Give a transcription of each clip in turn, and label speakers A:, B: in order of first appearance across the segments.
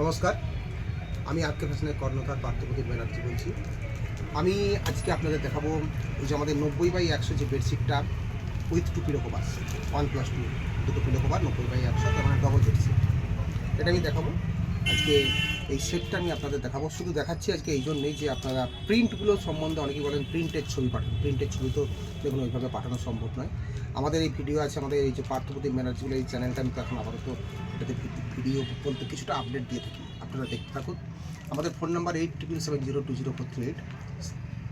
A: নমস্কার। আমি আজকে ফ্যাশনের কর্ণধার পার্থপ্রদীপ ব্যানার্জি বলছি। আমি আজকে আপনাদের দেখাবো ওই যে আমাদের নব্বই বাই একশো যে বেডশিটটা, with two pillow cover, one plus two, দুটো পিলো কভার, নব্বই বাই একশো, তার মানে ডবল বেডশিট এটা আমি দেখাবো। আজকে এই সেটটা আমি আপনাদের দেখাবো। শুধু দেখাচ্ছি আজকে এই জন্যেই যে আপনারা প্রিন্টগুলো সম্বন্ধে অনেকেই বলেন প্রিন্টের ছবি পাঠান। প্রিন্টের ছবি তো দেখুন, ওইভাবে পাঠানো সম্ভব নয়। আমাদের এই ভিডিও আছে, আমাদের এই যে পার্থপ্রদীপ ব্যানার্জি বলে এই চ্যানেলটা আমি তো এখন আপাতত এটাতে ভিডিও বলতে কিছুটা আপডেট দিয়ে থাকি। আপনারা দেখতে থাকুন। আমাদের phone number eight triple seven zero two zero four three eight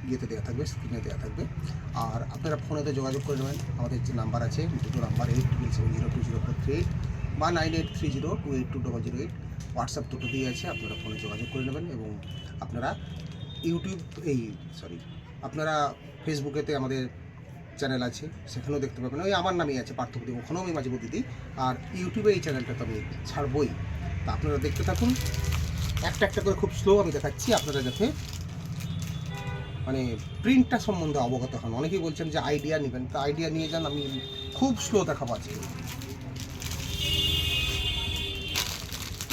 A: ইয়েতে দেওয়া থাকবে স্ক্রিনে দেওয়া থাকবে। আর আপনারা ফোনেতে যোগাযোগ করে নেবেন। আমাদের যে নাম্বার আছে, দুটো number eight triple seven zero two zero four three eight বা nine eight three zero two eight two double zero eight WhatsApp দুটো দিয়ে আছে, আপনারা ফোনে যোগাযোগ করে নেবেন এবং আপনারা ইউটিউব এই সরি আপনারা ফেসবুকেতে আমাদের চ্যানেল আছে, সেখানেও দেখতে পাবেন। ওই আমার নামই আছে, পার্থপ্রদীপ ওখানেও আমি মাঝে মধ্যে দিই। আর ইউটিউবে এই চ্যানেলটা তো আমি ছাড়বই। তা আপনারা দেখতে থাকুন। একটা একটা করে খুব স্লো আমি দেখাচ্ছি আপনারা যাতে মানে প্রিন্টটা সম্বন্ধে অবগত হন। অনেকেই বলছেন যে আইডিয়া নেবেন। তা আইডিয়া নিয়ে যান, আমি খুব স্লো দেখাবো আজকে।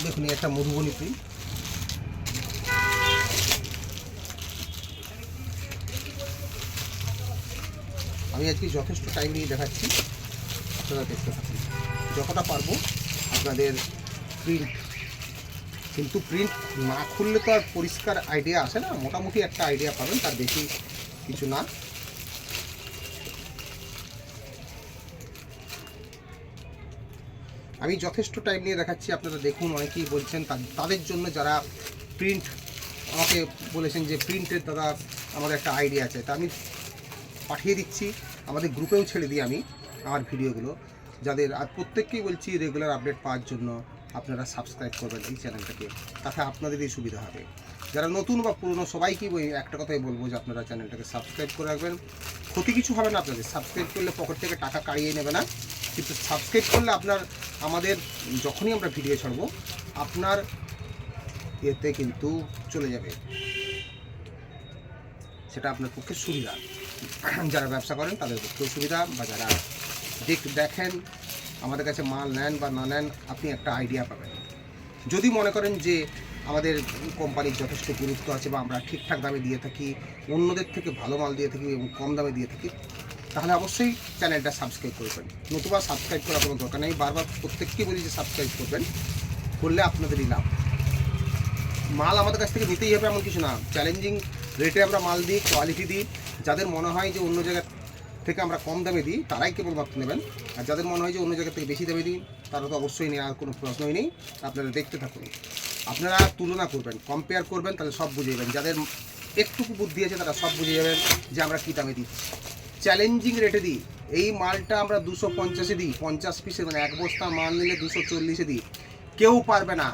A: দেখুন একটা মধুবনী প্রিন্ট আমি আজকে যথেষ্ট টাইম নিয়ে দেখাচ্ছি। আপনারা দেখতে থাকুন। যতটা পারব আপনাদের প্রিন্ট কিন্তু প্রিন্ট না খুললে তো আর পরিষ্কার আইডিয়া আসে না। মোটামুটি একটা আইডিয়া পাবেন, তার বেশি কিছু না। আমি যথেষ্ট টাইম নিয়ে দেখাচ্ছি। আপনারা দেখুন, অনেকেই বলছেন তাদের জন্য যারা প্রিন্ট আমাকে বলেছেন যে প্রিন্টের দাদা আমার একটা আইডিয়া আছে। তা আমি পাঠিয়ে দিচ্ছি। আমাদের গ্রুপেও ছেড়ে দিই আমি আমার ভিডিওগুলো। যাদের আর প্রত্যেককেই বলছি রেগুলার আপডেট পাওয়ার জন্য আপনারা সাবস্ক্রাইব করবেন এই চ্যানেলটাকে, তাতে আপনাদেরই সুবিধা হবে। যারা নতুন বা পুরনো, সবাইকেই একটা কথাই বলব যে আপনারা চ্যানেলটাকে সাবস্ক্রাইব করে রাখবেন। ক্ষতি কিছু হবে না আপনাদের। সাবস্ক্রাইব করলে পকেট থেকে টাকা কাড়িয়ে নেবে না। কিন্তু সাবস্ক্রাইব করলে আপনার, আমাদের যখনই আমরা ভিডিও ছাড়বো, আপনার এতে কিন্তু চলে যাবে। সেটা আপনার পক্ষে সুবিধা। যারা ব্যবসা করেন, তাদের পক্ষেও সুবিধা বা যারা দেখ দেখেন, আমাদের কাছে মাল নেন বা না নেন, আপনি একটা আইডিয়া পাবেন। যদি মনে করেন যে আমাদের কোম্পানির যথেষ্ট গুরুত্ব আছে বা আমরা ঠিকঠাক দামে দিয়ে থাকি, অন্যদের থেকে ভালো মাল দিয়ে থাকি এবং কম দামে দিয়ে থাকি, তাহলে অবশ্যই চ্যানেলটা সাবস্ক্রাইব করবেন। নতুবা সাবস্ক্রাইব করার কোনো দরকার নেই, বারবার প্রত্যেককেই বলি যে সাবস্ক্রাইব করবেন, করলে আপনাদেরই লাভ। মাল আমাদের কাছ থেকে নিতেই হবে এমন কিছু না। চ্যালেঞ্জিং রেটে আমরা মাল দিই কোয়ালিটি দিই যাদের মনে হয় যে অন্য জায়গা থেকে আমরা কম দামে দিই, তারাই কেবলমাত্র নেবেন। আর যাদের মনে হয় যে অন্য জায়গা থেকে বেশি দামে দিই, তারা তো অবশ্যই নেওয়ার কোনো প্রশ্নই নেই। আপনারা দেখতে থাকুন। আপনারা তুলনা করবেন কম্পেয়ার করবেন, তাহলে সব বুঝে যাবেন। যাদের একটুকু বুদ্ধি আছে, তারা সব বুঝে যাবেন যে আমরা কী দামে দিই চ্যালেঞ্জিং রেটে দিই। এই মালটা আমরা দুশো পঞ্চাশে দিই, পঞ্চাশ পিসে মানে এক বস্তা মাল নিলে দুশো চল্লিশে দিই। কেউ পারবে না,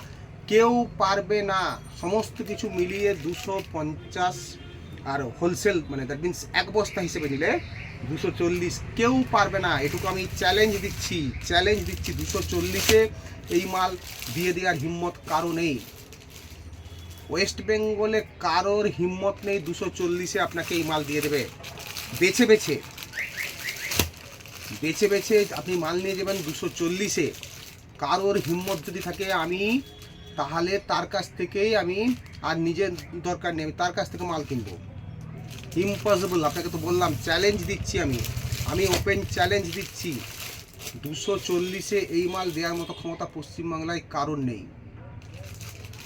A: কেউ পারবে না। সমস্ত কিছু মিলিয়ে দুশো পঞ্চাশ আর হোলসেল মানে দ্যাট মিন্স এক বস্তা হিসেবে নিলে দুশো চল্লিশ। কেউ পারবে না। এটুকু আমি চ্যালেঞ্জ দিচ্ছি। চ্যালেঞ্জ দিচ্ছি দুশো চল্লিশে। এই মাল দিয়ে দেওয়ার হিম্মত কারও নেই। ওয়েস্ট বেঙ্গলে কারোর হিম্মত নেই দুশো চল্লিশে আপনাকে এই মাল দিয়ে দেবে। বেছে বেছে। বেছে বেছে আপনি মাল নিয়ে যাবেন দুশো চল্লিশে। কারোর হিম্মত যদি থাকে আমি, তাহলে তার কাছ থেকেই আমি আর নিজের দরকার নেই। তার কাছ থেকে মাল কিনবো। ইম্পসিবল আপনাকে তো বললাম চ্যালেঞ্জ দিচ্ছি আমি। আমি ওপেন চ্যালেঞ্জ দিচ্ছি। দুশো চল্লিশে এই মাল দেওয়ার মতো ক্ষমতা পশ্চিমবাংলায় কারণ নেই।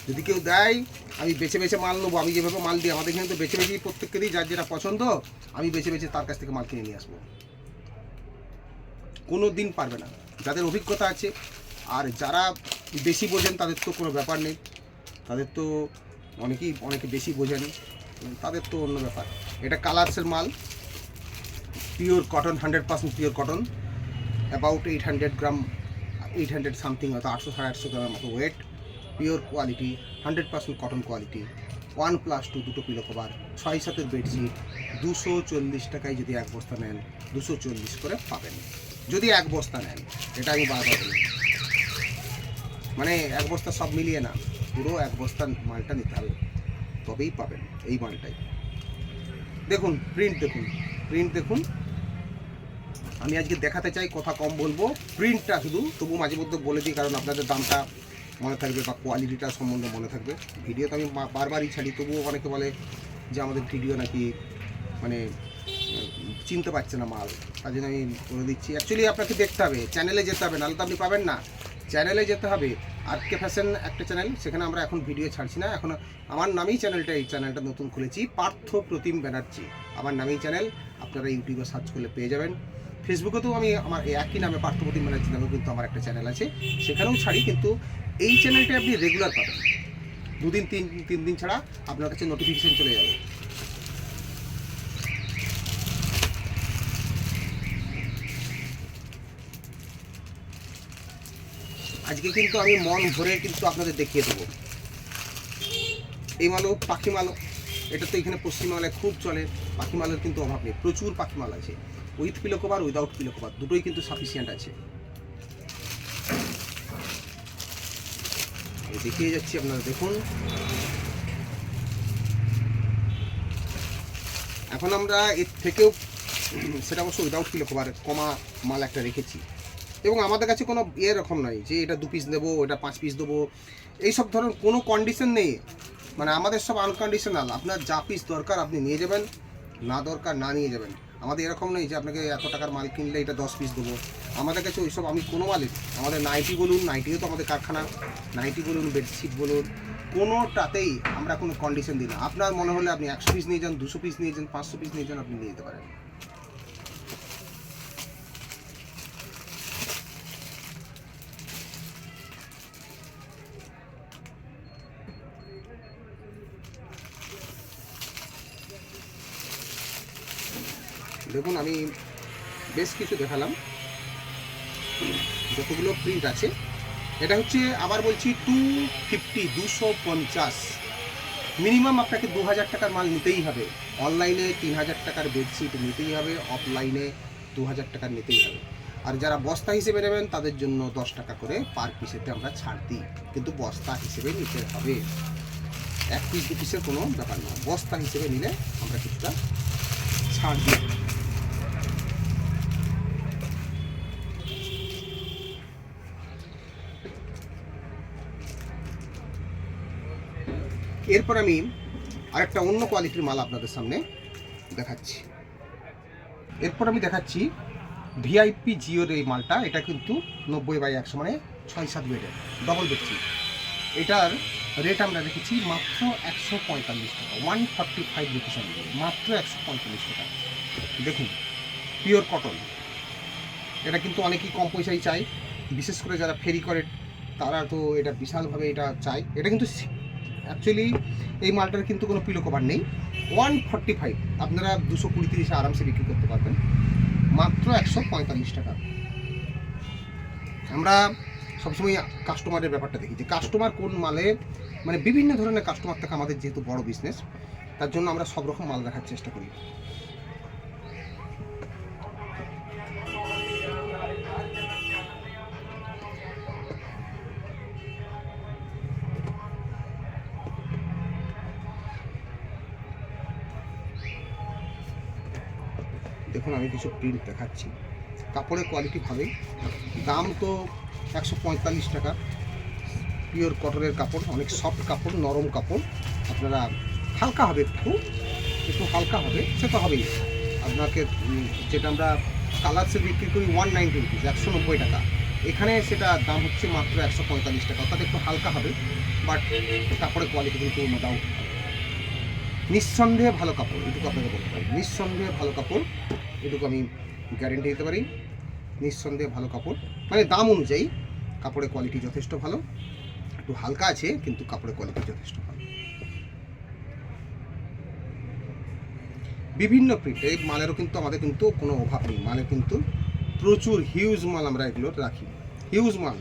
A: যদি কেউ দেয়, আমি বেছে বেছে মাল নেব। আমি যেভাবে মাল দিই, আমাদের এখানে তো বেছে বেছেই প্রত্যেককে দিই যার যেটা পছন্দ, আমি বেছে বেছে তার কাছ থেকে মাল কিনে নিয়ে আসব। কোনো দিন পারবে না। যাদের অভিজ্ঞতা আছে, আর যারা বেশি বোঝেন, তাদের তো কোনো ব্যাপার নেই। তাদের তো অনেকেই, অনেকে বেশি বোঝেন, তাদের তো অন্য ব্যাপার। এটা কালার্সের মাল। Pure cotton hundred percent pure cotton about eight hundred gram eight hundred something হয়তো আটশো, সাড়ে আটশো গ্রামের মতো weight pure quality hundred percent cotton quality one plus two দুটো পিলো কভার ছয় সাতের বেডশিট দুশো চল্লিশ টাকায় যদি এক বস্তা নেন, দুশো চল্লিশ করে পাবেন। যদি এক বস্তা নেন, এটা আমি বারবার বলি। মানে এক বস্তা সব মিলিয়ে না, পুরো এক বস্তা মালটা নিতে হবে। তবেই পাবেন এই মালটাই। দেখুন প্রিন্ট দেখুন প্রিন্ট দেখুন। আমি আজকে দেখাতে চাই, কথা কম বলব। প্রিন্টটা শুধু তবু মাঝে মধ্যে বলে দিই, কারণ আপনাদের দামটা মনে থাকবে বা কোয়ালিটিটা সম্বন্ধে মনে থাকবে। ভিডিও তো আমি বারবারই ছাড়ি, তবুও অনেকে বলে যে আমাদের ভিডিও নাকি মানে চিনতে পারছে না মাল। তার জন্য আমি বলে দিচ্ছি। অ্যাকচুয়ালি আপনাকে দেখতে হবে চ্যানেলে যেতে হবে, নাহলে তো আপনি পাবেন না। চ্যানেলে যেতে হবে আরকে ফ্যাশন একটা চ্যানেল, সেখানে আমরা এখন ভিডিও ছাড়ছি না। এখন আমার নামেই চ্যানেলটা, এই চ্যানেলটা নতুন খুলেছি, পার্থ প্রতিম ব্যানার্জি। আমার নামেই চ্যানেল, আপনারা ইউটিউবে সার্চ করলে পেয়ে যাবেন। ফেসবুকেতেও আমি আমার একই নামে পার্থ প্রতিম ব্যানার্জি নামেও কিন্তু আমার একটা চ্যানেল আছে, সেখানেও ছাড়ি, কিন্তু এই চ্যানেলটা আপনি রেগুলার পাবেন। দুদিন, তিন তিন দিন ছাড়া আপনার কাছে নোটিফিকেশান চলে যাবে। আজকে কিন্তু আমি মন ভরে কিন্তু আপনাদের দেখিয়ে দেবো। এই মালও পাখি মালও। এটা তো এখানে পশ্চিমবাংলায় খুব চলে। পাখি মালের কিন্তু অভাব নেই। প্রচুর পাখি মাল আছে। উইথ পিলোকোবার উইদাউট পিলোকোবার দুটোই কিন্তু সাফিসিয়েন্ট আছে। দেখিয়ে যাচ্ছি আপনারা, দেখুন। এখন আমরা এর থেকেও, সেটা অবশ্য উইদাউট পিলোকোবার কমা মাল একটা রেখেছি। এবং আমাদের কাছে কোনো এরকম নয় যে এটা দু পিস দেবো এটা পাঁচ পিস দেবো। এইসব ধরনের কোনো কন্ডিশন নেই। মানে আমাদের সব আনকন্ডিশনাল আপনার যা পিস দরকার আপনি নিয়ে যাবেন, না দরকার না নিয়ে যাবেন। আমাদের এরকম নেই যে আপনাকে এত টাকার মাল কিনলে এটা দশ পিস দেবো। আমাদের কাছে ওইসব আমি কোনো মালিক আমাদের নাইটি বলুন নাইটিও তো আমাদের কারখানা। নাইটি বলুন বেডশিট বলুন, কোনোটাতেই আমরা কোনো কন্ডিশন দিই না। আপনার মনে হলে আপনি একশো পিস নিয়ে যান, দুশো পিস নিয়ে যান, পাঁচশো পিস নিয়ে যান, আপনি নিয়ে যেতে পারেন। দেখুন, আমি বেশ কিছু দেখালাম। যতগুলো প্রিন্ট আছে। এটা হচ্ছে, আবার বলছি টু ফিফটি দুশো পঞ্চাশ মিনিমাম আপনাকে দু হাজার টাকার মাল নিতেই হবে। অনলাইনে তিন হাজার টাকার বেডশিট নিতেই হবে অফলাইনে দু হাজার টাকার নিতেই হবে। আর যারা বস্তা হিসেবে নেবেন, তাদের জন্য দশ টাকা করে পার পিসেতে আমরা ছাড় দিই। কিন্তু বস্তা হিসেবে নিতে হবে। এক পিস দু পিসের কোনো ব্যাপার নয়। বস্তা হিসেবে নিলে আমরা কিছুটা ছাড় দিই। এরপর আমি আরেকটা অন্য কোয়ালিটির মাল আপনাদের সামনে দেখাচ্ছি। এরপর আমি দেখাচ্ছি ভিআইপি জিওর এই মালটা। এটা কিন্তু নব্বই বাই একশো মানে ছয় সাত বেডের ডবল বেডছি এটার রেট আমরা রেখেছি মাত্র একশো পঁয়তাল্লিশ টাকা ওয়ান ফর্টি ফাইভ রুপিস মাত্র একশো পঁয়তাল্লিশ টাকা। দেখুন পিওর কটন এটা কিন্তু অনেকেই কম পয়সায় চায়, বিশেষ করে যারা ফেরি করে, তারা তো এটা বিশালভাবে এটা চায়। এটা কিন্তু অ্যাকচুয়ালি এই মালটার কিন্তু কোনো পিলো কভার নেই। ওয়ান ফর্টি ফাইভ আপনারা দুশো কুড়ি তিরিশে আরামসে বিক্রি করতে পারবেন। মাত্র একশো পঁয়তাল্লিশ টাকা। আমরা সবসময় কাস্টমারের ব্যাপারটা দেখি যে কাস্টমার কোন মালে মানে বিভিন্ন ধরনের কাস্টমার থাকে আমাদের যেহেতু বড় বিজনেস তার জন্য আমরা সব রকম মাল রাখার চেষ্টা করি। আমি কিছু প্রিন্ট দেখাচ্ছি। কাপড়ের কোয়ালিটি ভালোই। দাম তো একশো পঁয়তাল্লিশ টাকা। পিওর কটনের কাপড়, অনেক সফট কাপড়, নরম কাপড়। আপনারা হালকা হবে একটু একটু হালকা হবে, সে তো হবেই। আপনাকে যেটা আমরা কালার্সে বিক্রি করি ওয়ান নাইনটি রুপিস একশো নব্বই টাকা। এখানে সেটা দাম হচ্ছে মাত্র একশো পঁয়তাল্লিশ টাকা, অর্থাৎ একটু হালকা হবে বাট কাপড়ের কোয়ালিটি কিন্তু নো ডাউট নিঃসন্দেহে ভালো কাপড়, এটুকু আপনাকে বলতে পারি। নিঃসন্দেহে ভালো কাপড় এটুকু আমি গ্যারেন্টি দিতে পারি। নিঃসন্দেহে ভালো কাপড়। মানে দাম অনুযায়ী কাপড়ের কোয়ালিটি যথেষ্ট ভালো। একটু হালকা আছে, কিন্তু কাপড়ের কোয়ালিটি যথেষ্ট ভালো। বিভিন্ন প্রিন্ট এই মালেরও কিন্তু আমাদের কিন্তু কোনো অভাব নেই। মালের কিন্তু প্রচুর হিউজ মাল আমরা এগুলো রাখি। হিউজ মাল,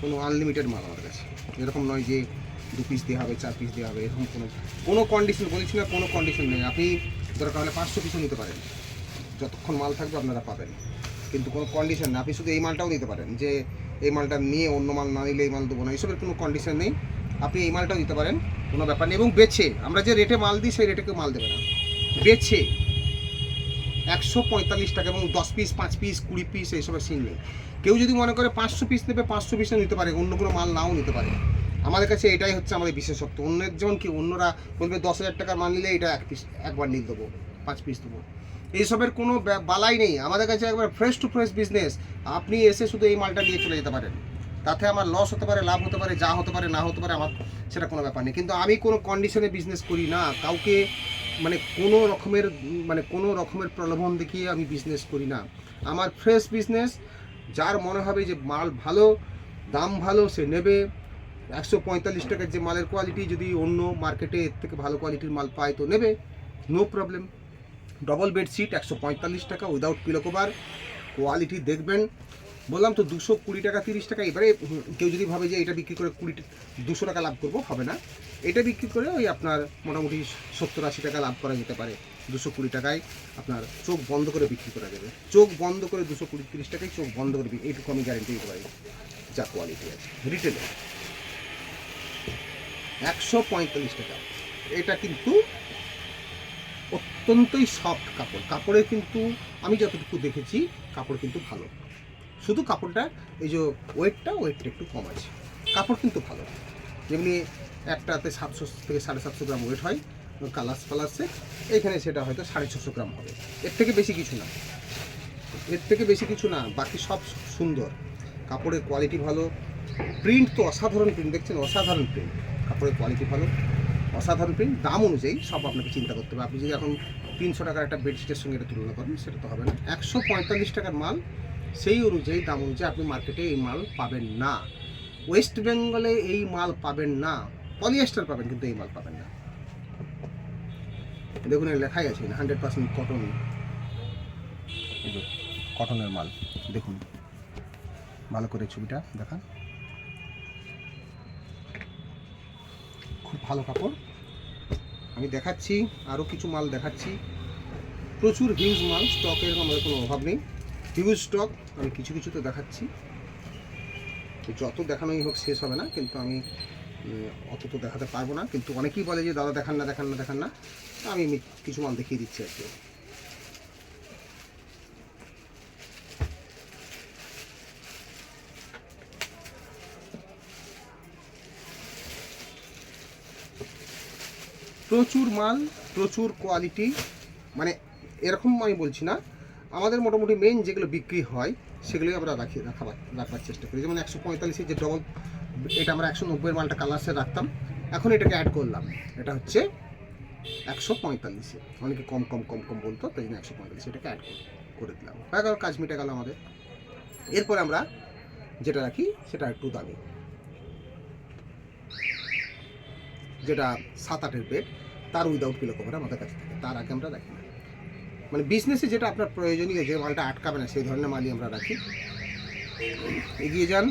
A: কোনো আনলিমিটেড মাল আমার কাছে। এরকম নয় যে দু পিস দেওয়া হবে, চার পিস দেওয়া হবে, এরকম কোনো কোনো কন্ডিশন বলছি না, কোনো কন্ডিশন নেই। আপনি দরকার হলে পাঁচশো পিসও নিতে পারেন। যতক্ষণ মাল থাকবে আপনারা পাবেন। কিন্তু কোনো কন্ডিশন নেই আপনি শুধু এই মালটাও নিতে পারেন, যে এই মালটা নিয়ে অন্য মাল না নিলে এই মাল দেবো না, এইসবের কোনো কন্ডিশন নেই। আপনি এই মালটাও দিতে পারেন, কোনো ব্যাপার নেই। এবং বেছে আমরা যে রেটে মাল দিই, সেই রেটে কেউ মাল দেবে না। বেছে একশো পঁয়তাল্লিশ টাকা এবং দশ পিস পাঁচ পিস কুড়ি পিস এইসবের সিন নেই। কেউ যদি মনে করে পাঁচশো পিস নেবে, পাঁচশো পিসও নিতে পারে, অন্য কোনো মাল নাও নিতে পারে। আমাদের কাছে এটাই হচ্ছে আমাদের বিশেষত্ব। অন্যের, যেমন কি অন্যরা বলবে দশ হাজার টাকার মাল নিলে এটা এক পিস একবার নিল দেবো, পাঁচ পিস দেবো। এইসবের কোনো বালাই নেই। আমাদের কাছে একবার ফ্রেশ টু ফ্রেশ বিজনেস আপনি এসে শুধু এই মালটা নিয়ে চলে যেতে পারেন। তাতে আমার লস হতে পারে, লাভ হতে পারে, যা হতে পারে, না হতে পারে, আমার সেটা কোনো ব্যাপার নেই। কিন্তু আমি কোনো কন্ডিশনে বিজনেস করি না। কাউকে মানে কোনো রকমের মানে কোনো রকমের প্রলোভন দেখিয়ে আমি বিজনেস করি না। আমার ফ্রেশ বিজনেস যার মনে হবে যে মাল ভালো, দাম ভালো, সে নেবে। একশো পঁয়তাল্লিশ টাকার যে মালের কোয়ালিটি যদি অন্য মার্কেটে এর থেকে ভালো কোয়ালিটির মাল পায়, তো নেবে। নো প্রবলেম ডবল বেডশিট একশো পঁয়তাল্লিশ টাকা উইদাউট পিলো কভার কোয়ালিটি দেখবেন। বললাম তো দুশো কুড়ি টাকা, তিরিশ টাকা, এবারে কেউ যদি ভাবে যে এটা বিক্রি করে কুড়ি দুশো টাকা লাভ করব, হবে না। এটা বিক্রি করে ওই আপনার মোটামুটি সত্তর আশি টাকা লাভ করা যেতে পারে। দুশো কুড়ি টাকায় আপনার চোখ বন্ধ করে বিক্রি করা যাবে। চোখ বন্ধ করে দুশো কুড়ি, তিরিশ টাকায় চোখ বন্ধ করে এইটুকু আমি গ্যারেন্টি দিতে পারি। যা কোয়ালিটি আছে। রিটেলে একশো পঁয়তাল্লিশ টাকা। এটা কিন্তু অত্যন্তই সফট কাপড়। কাপড়ের কিন্তু, আমি যতটুকু দেখেছি, কাপড় কিন্তু ভালো। শুধু কাপড়টা, এই যে ওয়েটটা ওয়েটটা একটু কম আছে। কাপড় কিন্তু ভালো। যেমনি একটাতে সাতশো থেকে সাড়ে সাতশো গ্রাম ওয়েট হয় কালার্স ফালার্সে এখানে সেটা হয়তো সাড়ে ছশো গ্রাম হবে। এর থেকে বেশি কিছু না। এর থেকে বেশি কিছু না, বাকি সব সুন্দর। কাপড়ের কোয়ালিটি ভালো। প্রিন্ট তো অসাধারণ প্রিন্ট দেখছেন? অসাধারণ প্রিন্ট কাপড়ের কোয়ালিটি ভালো। অসাধারণ প্রিন্ট দাম অনুযায়ী সব আপনাকে চিন্তা করতে হবে। আপনি যদি এখন তিনশো টাকার একটা বেডশিটের সঙ্গে এটা তুলনা করেন, সেটা তো হবে না। একশো পঁয়তাল্লিশ টাকার মাল, সেই অনুযায়ী দাম অনুযায়ী আপনি মার্কেটে এই মাল পাবেন না। ওয়েস্ট বেঙ্গলে এই মাল পাবেন না। পলিয়েস্টার পাবেন, কিন্তু এই মাল পাবেন না। দেখুন, এর লেখাই আছে হান্ড্রেড পার্সেন্ট কটন কটনের মাল, দেখুন। ভালো করে ছবিটা দেখান। খুব ভালো কাপড়। আমি দেখাচ্ছি আরও কিছু মাল দেখাচ্ছি। প্রচুর হিউজ মাল স্টকের আমাদের কোনো অভাব নেই। হিউজ স্টক আমি কিছু কিছু তো দেখাচ্ছি। যত দেখানোই হোক শেষ হবে না, কিন্তু আমি অত তো দেখাতে পারব না। কিন্তু অনেকেই বলে যে, দাদা, দেখান না দেখান না দেখান না। আমি কিছু মাল দেখিয়ে দিচ্ছি আর কি। প্রচুর মাল, প্রচুর কোয়ালিটি মানে এরকম আমি বলছি না। আমাদের মোটামুটি মেন যেগুলো বিক্রি হয়, সেগুলোই আমরা রাখি, রাখাবার রাখবার চেষ্টা করি। যেমন একশো পঁয়তাল্লিশের যে ডবল এটা আমরা একশো নব্বইয়ের মালটা কালার্সে রাখতাম। এখন এটাকে অ্যাড করলাম। এটা হচ্ছে একশো পঁয়তাল্লিশে অনেকে কম কম কম কম বলতো, তাই জন্য একশো পঁয়তাল্লিশে এটাকে অ্যাড করে দিলাম। হয়ে গেল, কাজ মিটে গেল আমাদের। এরপরে আমরা যেটা রাখি, সেটা একটু দামি। যেটা সাত আটের বেড তার উইদাউট পিলো কভার আমাদের কাছে থাকে। তার আগে আমরা রাখি না। মানে বিজনেসে যেটা আপনার প্রয়োজনীয়, যে মালটা আটকাবে না, সেই ধরনের মালই আমরা রাখি। এগিয়ে যান।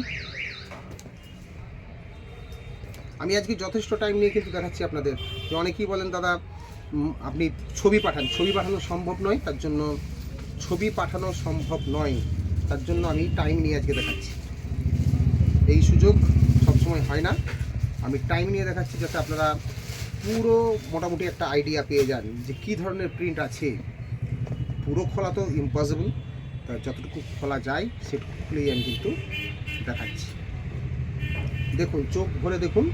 A: আমি আজকে যথেষ্ট টাইম নিয়ে কিন্তু দেখাচ্ছি আপনাদের। যে অনেকেই বলেন, দাদা আপনি ছবি পাঠান। ছবি পাঠানো সম্ভব নয়, তার জন্য ছবি পাঠানো সম্ভব নয়। তার জন্য আমি টাইম নিয়ে আজকে দেখাচ্ছি। এই সুযোগ সবসময় হয় না। আমি টাইম নিয়ে দেখাচ্ছি যাতে আপনারা পুরো মোটামুটি একটা আইডিয়া পেয়ে যান যে কী ধরনের প্রিন্ট আছে। পুরো খোলা তো ইম্পসিবল তা যতটুকু খোলা যায় সেটুকু খুলেই আমি কিন্তু দেখাচ্ছি। দেখুন, চোখ ভরে দেখুন,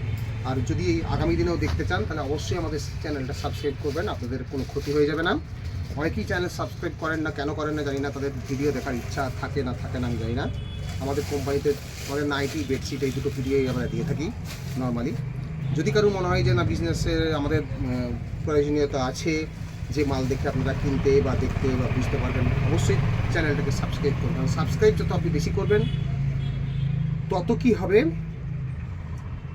A: আর যদি আগামী দিনেও দেখতে চান, তাহলে অবশ্যই আমাদের চ্যানেলটা সাবস্ক্রাইব করবেন, আপনাদের কোনো ক্ষতি হয়ে যাবে না। অনেকেই চ্যানেল সাবস্ক্রাইব করেন না, কেন করেন না জানি না, তাদের ভিডিও দেখার ইচ্ছা থাকে না থাকে না, আমি জানি না। আমাদের কোম্পানিতে আমাদের নাইটি বেডশিট এই দুটো ভিডিওই আমরা দিয়ে থাকি নর্মালি যদি কারও মনে হয় যে না বিজনেসের আমাদের প্রয়োজনীয়তা আছে, যে মাল দেখে আপনারা কিনতে বা দেখতে বা বুঝতে পারবেন, অবশ্যই চ্যানেলটাকে সাবস্ক্রাইব করবেন। সাবস্ক্রাইব যত আপনি বেশি করবেন, তত কি হবে?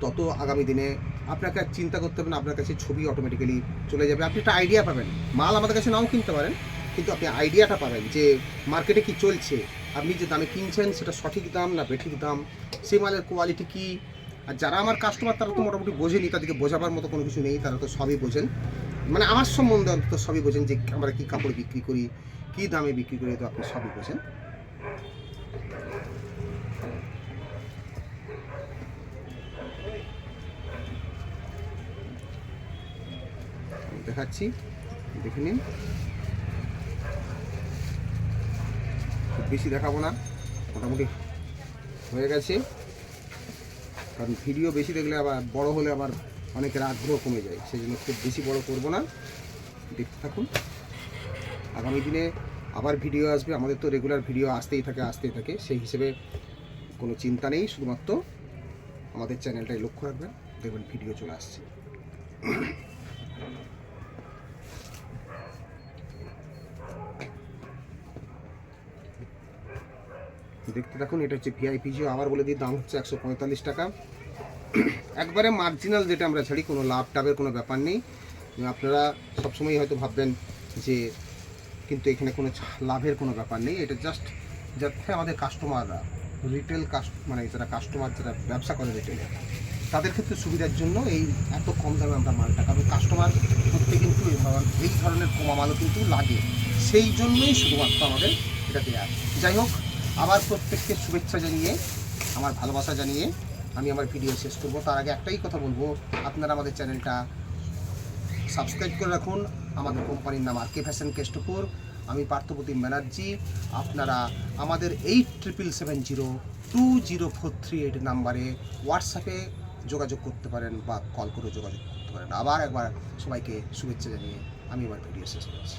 A: তত আগামী দিনে আপনাকে আর চিন্তা করতে হবে না, আপনার কাছে ছবি অটোমেটিক্যালি চলে যাবে। আপনি একটা আইডিয়া পাবেন। মাল আমাদের কাছে নাও কিনতে পারেন, কিন্তু আপনি আইডিয়াটা পাবেন যে মার্কেটে কি চলছে, আপনি যে দামে কিনছেন, সেটা সঠিক দাম না বেঠিক দাম, সেই মালের কোয়ালিটি কি আর যারা আমার কাস্টমার তারা তো মোটামুটি বোঝেনি, তাদেরকে বোঝাবার মতো কোনো কিছু নেই, তারা তো সবই বোঝেন। মানে আমার সম্বন্ধে অন্তত সবই বোঝেন যে আমরা কী কাপড় বিক্রি করি, কী দামে বিক্রি করি তো আপনি সবই বোঝেন। দেখাচ্ছি, দেখে নিন। খুব বেশি দেখাবো না, মোটামুটি হয়ে গেছে। কারণ ভিডিও বেশি দেখলে আবার বড় হলে আবার অনেকের আগ্রহ কমে যায়। সেই জন্য খুব বেশি বড় করব না। দেখতে থাকুন। আগামী দিনে আবার ভিডিও আসবে। আমাদের তো রেগুলার ভিডিও আসতেই থাকে আসতেই থাকে। সেই হিসেবে কোনো চিন্তা নেই। শুধুমাত্র আমাদের চ্যানেলটাই লক্ষ্য রাখবেন। দেখবেন ভিডিও চলে আসছে। দেখতে থাকুন, এটা হচ্ছে ভিআইপি জিও আবার বলে দিই, দাম হচ্ছে একশো পঁয়তাল্লিশ টাকা। একবারে মার্জিনাল যেটা আমরা ছাড়ি, কোনো লাভ টাভের কোনো ব্যাপার নেই। আপনারা সবসময় হয়তো ভাববেন যে, কিন্তু এখানে কোনো লাভের কোনো ব্যাপার নেই। এটা জাস্ট যাতে আমাদের কাস্টমাররা রিটেল কাস্ট মানে যারা কাস্টমার যারা ব্যবসা করে রিটেলে তাদের ক্ষেত্রে সুবিধার জন্য এই এত কম দামে আমরা মালটা, কারণ কাস্টমার করতে কিন্তু এই ধরন- এই ধরনের কমা মালও কিন্তু লাগে। সেই জন্যই শুধুমাত্র আমাদের এটা দেওয়া যাই হোক আবার প্রত্যেককে শুভেচ্ছা জানিয়ে, আমার ভালোবাসা জানিয়ে আমি আমার ভিডিও শেষ করব। তার আগে একটাই কথা বলব, আপনারা আমাদের চ্যানেলটা সাবস্ক্রাইব করে রাখুন। আমাদের কোম্পানির নাম আর কে ফ্যাশন কেষ্টপুর আমি পার্থপ্রতিম ব্যানার্জি। আপনারা আমাদের eight triple seven zero two zero four three eight নাম্বারে হোয়াটসঅ্যাপে যোগাযোগ করতে পারেন বা কল করে যোগাযোগ করতে পারেন। আবার একবার সবাইকে শুভেচ্ছা জানিয়ে আমি আমার ভিডিও শেষ করছি।